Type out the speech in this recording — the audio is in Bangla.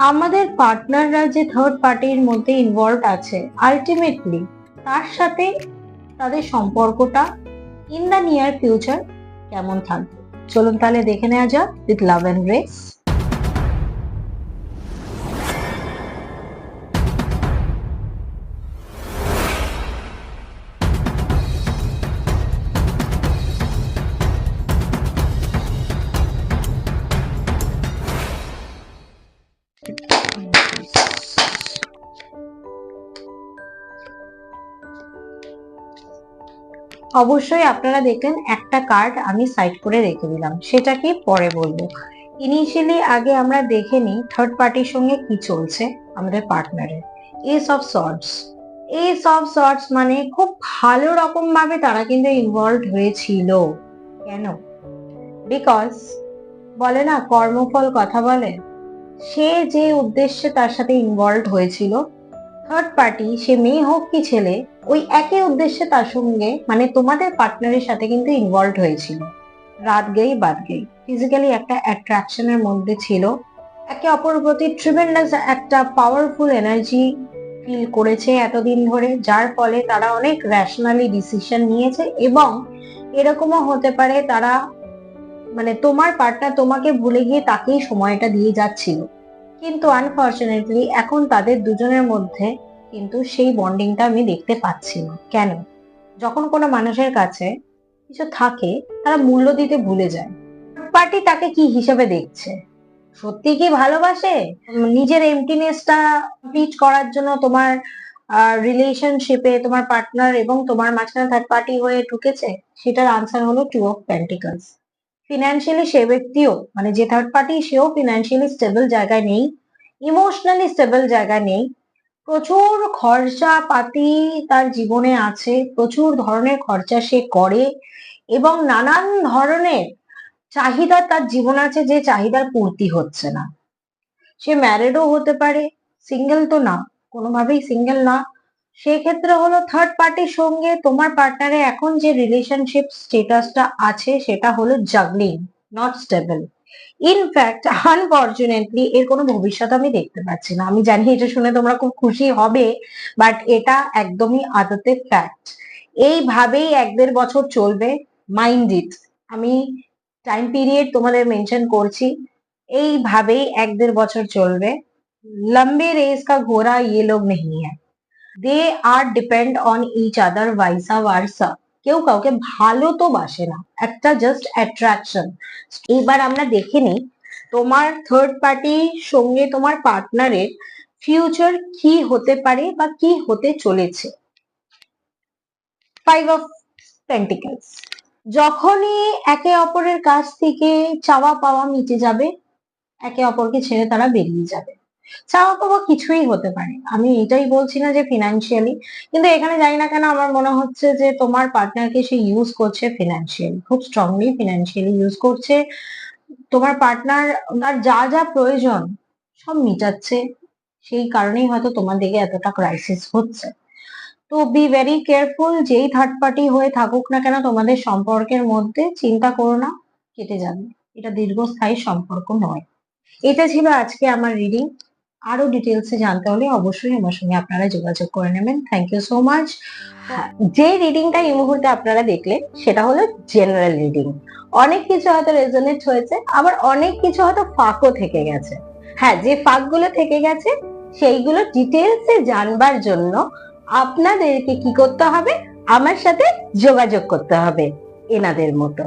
আমাদের পার্টনাররা যে থার্ড পার্টির মধ্যে ইনভলভ আছে আলটিমেটলি তার সাথে তাদের সম্পর্কটা ইন দ্য নিয়ার ফিউচার কেমন থাকবে? চলুন তাহলে দেখে নেওয়া যাক উইথ লাভ অ্যান্ড গ্রেস অবশ্যই আপনারা দেখলেন একটা কার্ড আমি সাইড করে রেখে দিলাম সেটা কি পরে বলব। ইনিশিয়ালি আগে আমরা দেখে নিই থার্ড পার্টির সঙ্গে কি চলছে আমাদের পার্টনারের ace of swords ace of swords মানে খুব ভালো রকম ভাবে তারা কিন্তু ইনভলভ হয়েছিল। কেন? বিকজ বলে না কর্মফল কথা বলে। সে যে উদ্দেশ্যে তার সাথে ইনভলভ হয়েছিল থার্ড পার্টি সে মেয়ে হোক কি ছেলে, ওই একই উদ্দেশ্যে তার সঙ্গে মানে তোমাদের পার্টনারের সাথে কিন্তু ইনভলভ হয়েছিল। রাত গেই বাদ গেই। ফিজিক্যালি একটা অ্যাট্রাকশনের মধ্যে ছিল। একে অপর প্রতি ট্রিমেন্ডাস একটা পাওয়ারফুল এনার্জি ফিল করেছে এতদিন ধরে, যার ফলে তারা অনেক র্যাশনালি ডিসিশন নিয়েছে এবং এরকমও হতে পারে তারা মানে তোমার পার্টনার তোমাকে ভুলে গিয়ে তাকেই সময়টা দিয়ে যাচ্ছিল। কিন্তু আনফর্চুনেটলি এখন তাদের দুজনের মধ্যে কিন্তু সেই বন্ডিংটা আমি দেখতে পাচ্ছি না। কেন? যখন কোনো মানুষের কাছে কিছু থাকে, তারা মূল্য দিতে ভুলে যায়। পার্টি তাকে কি হিসেবে দেখছে? সত্যি কি ভালোবাসে? নিজের এমটিনেসটা কমপ্লিট করার জন্য তোমার রিলেশনশিপে তোমার পার্টনার এবং তোমার মাঝখানে থার্ড পার্টি হয়ে ঢুকেছে? সেটার আনসার হলো টু অফ পেন্টিকলস ফিনান্সিয়ালি সে ব্যক্তিও মানে যে থার্ড পার্টি সেও ফিনান্সিয়ালি স্টেবল জায়গায় নেই ইমোশনালি স্টেবল জায়গায় নেই, প্রচুর খরচা পাতি তার জীবনে আছে, প্রচুর ধরনের খরচা সে করে এবং নানান ধরনের চাহিদা তার জীবন আছে যে চাহিদার পূর্তি হচ্ছে না। সে ম্যারেডও হতে পারে সিঙ্গেল তো না, কোনোভাবেই সিঙ্গেল না সেক্ষেত্রে হলো থার্ড পার্টির সঙ্গে তোমার পার্টনারের এখন যে রিলেশনশিপ স্টেটাসটা আছে সেটা হলো juggling not stable in fact unfortunately এর কোনো ভবিষ্যৎ আমি দেখতে পাচ্ছি না। আমি জানি এটা শুনে তোমরা খুব খুশি হবে বাট এটা একদমই আদতে ফ্যাক্ট এইভাবেই এক দেড় বছর চলবে মাইন্ড ইট আমি টাইম পিরিয়ড তোমাদের মেনশন করছি, এইভাবেই এক দেড় বছর চলবে। লম্বে রেস কা ঘোড়া ইয়ে লোক নেই হ্যায় they are depend on each other vice versa কেউ কাউকে ভালো তো বাসে না, একটা জাস্ট অ্যাট্রাকশন এবার আমরা দেখে নিই, তোমার থার্ড পার্টির সঙ্গে তোমার পার্টনারের ফিউচার কি হতে পারে বা কি হতে চলেছে। ফাইভ অফ পেন্টিকলস যখনই একে অপরের কাছ থেকে চাওয়া পাওয়া মিটে যাবে, একে অপরকে ছেড়ে তারা বেরিয়ে যাবে। চাওয়া পাওয়া কিছুই হতে পারে। আমি এটাই বলছি না যে ফিনান্সিয়ালি কিন্তু এখানে জানি না কেন আমার মনে হচ্ছে যে তোমার পার্টনারকে সে ইউজ করছে ফিনান্সিয়ালি খুব স্ট্রংলি ফিনান্সিয়ালি ইউজ করছে। তোমার পার্টনার তার যা যা প্রয়োজন সব মিটাচ্ছে। সেই কারণেই হয়তো তোমার দিকে এতটা ক্রাইসিস হচ্ছে। তো বি ভেরি কেয়ারফুল যেই থার্ড পার্টি হয়ে থাকুক না কেন তোমাদের সম্পর্কের মধ্যে চিন্তা করো না, কেটে যাবে। এটা দীর্ঘস্থায়ী সম্পর্ক নয়। এটা ছিল আজকে আমার রিডিং আরও ডিটেলসে জানতে হলে অবশ্যই আমার সঙ্গে আপনারা যোগাযোগ করে নেবেন। থ্যাংক ইউ সো মাচ যে রিডিংটা এই মুহূর্তে আপনারা দেখলেন সেটা হলো জেনারেল রিডিং অনেক কিছু হয়তো রেজনেট হয়েছে, আবার অনেক কিছু হয়তো ফাঁকও থেকে গেছে। হ্যাঁ যে ফাঁকগুলো থেকে গেছে, সেইগুলো ডিটেলসে জানবার জন্য আপনাদেরকে কি করতে হবে? আমার সাথে যোগাযোগ করতে হবে এনাদের মতো।